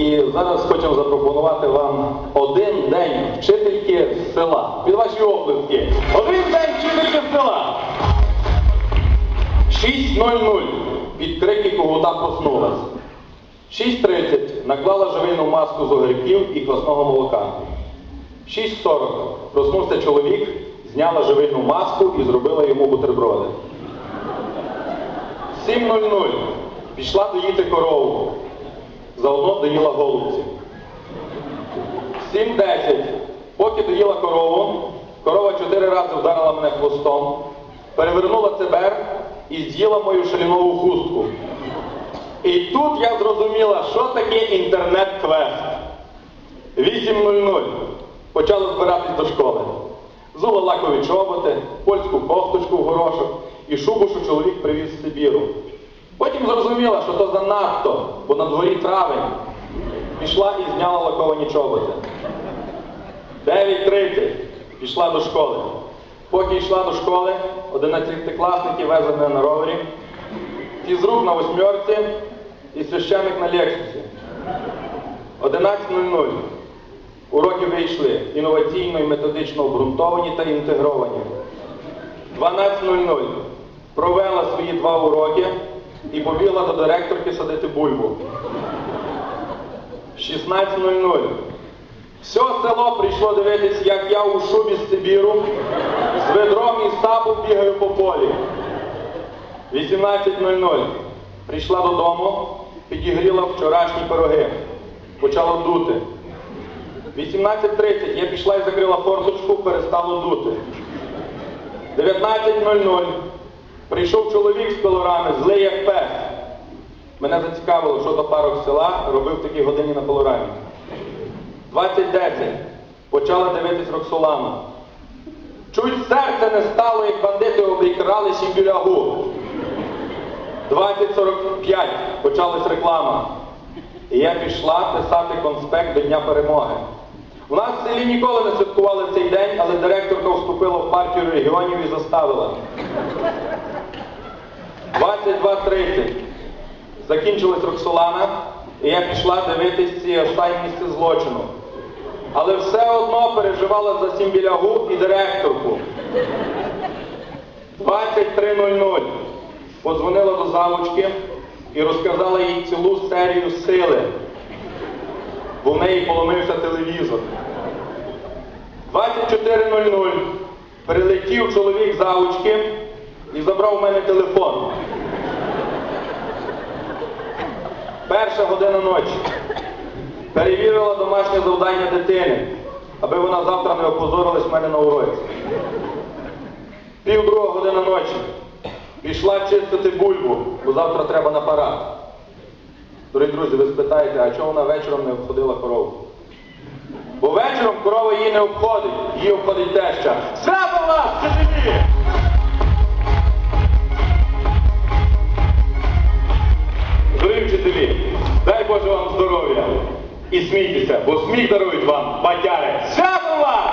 І зараз хочемо запропонувати вам один день вчительки з села. Під ваші оплески. Один день вчительки з села. 6.00. Під крики когута проснулась. 6.30. Наклала живину маску з огірків і квасного молока. 6.40. Проснувся чоловік, зняла живильну маску і зробила йому бутерброди. 7.00. Пішла доїти корову. Заодно доїла голубці. 7.10. Поки доїла корову, корова чотири рази вдарила мене хвостом, перевернула цебер і з'їла мою шалінову хустку. І тут я зрозуміла, що таке інтернет-квест. 8.00. Почала збиратись до школи. Зула лакові чоботи, польську кофточку в горошок і шубу, що чоловік привіз з Сибіру. Потім зрозуміла, що то занадто, бо на дворі травень. Пішла і зняла лаковані чоботи. 9.30. Пішла до школи. Поки йшла до школи, 11-класники везли мене на ровері, фізрук на восьмерці і священник на лексусі. 11.00. Уроки вийшли інноваційно і методично обґрунтовані та інтегровані. 12.00. Провела свої два уроки і побігла до директорки садити бульбу. 16.00. Все село прийшло дивитись, як я у шубі з Сибіру, з ведром і сапу бігаю по полі. 18.00. Прийшла додому, підігріла вчорашні пироги. Почало дути. 18.30 я пішла і закрила форточку, перестало дути. 19.00. Прийшов чоловік з пилорами, злий як пес. Мене зацікавило, що то парок села робив в такій годині на пилорамі. 20.10. Почала дивитись Роксолану. Чуть серце не стало, як бандити обікрали Сімбілягу. 20.45. Почалась реклама. І я пішла писати конспект до Дня перемоги. У нас в селі ніколи не святкували цей день, але директорка вступила в партію регіонів і заставила. 22.30. Закінчилась Роксолана, і я пішла дивитись ці останні місця злочину. Але все одно переживала за Сімбілягу і директорку. 23.00. Подзвонила до завучки і розказала їй цілу серію сили, бо в неї поломився телевізор. 24.00. Прилетів чоловік завучки і забрав у мене телефон. Перша година ночі. Перевірила домашнє завдання дитини, аби вона завтра не опозорилась в мене на уроці. Пів друга година ночі. Пішла чистити бульбу, бо завтра треба на парад. Дорогі друзі, ви спитаєте, а чому вона вечором не обходила корову? Бо вечором корова її не обходить, її обходить теща. Боже вам здоров'я і смійтеся, бо сміх дарують вам батяри. Свято вас!